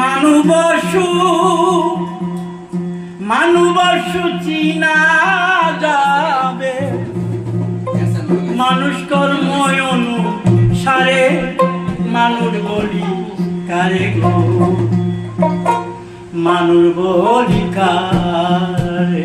মানব মানব চিনা যাবে। মানুষ কর্ম সারে মানুষ বলি কারে গো? মানুষ বলি কারে?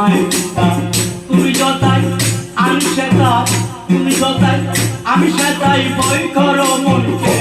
মায়ের পিতা তুমি যতাই আমি সেতাই তুমি যতাই আমি সেতাই বই করো মনকে।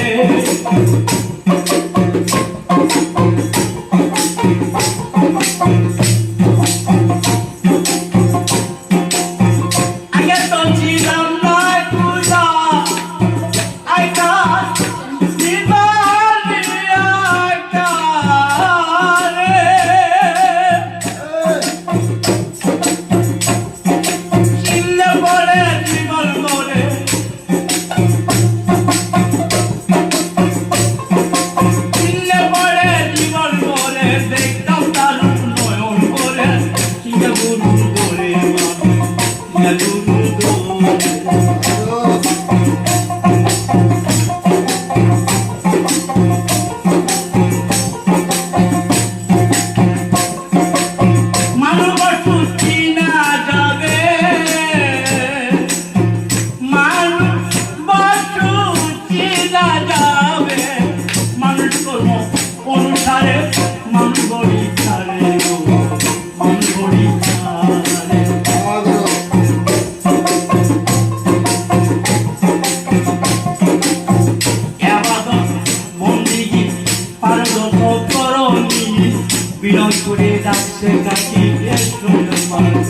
zawsze taki jest królową.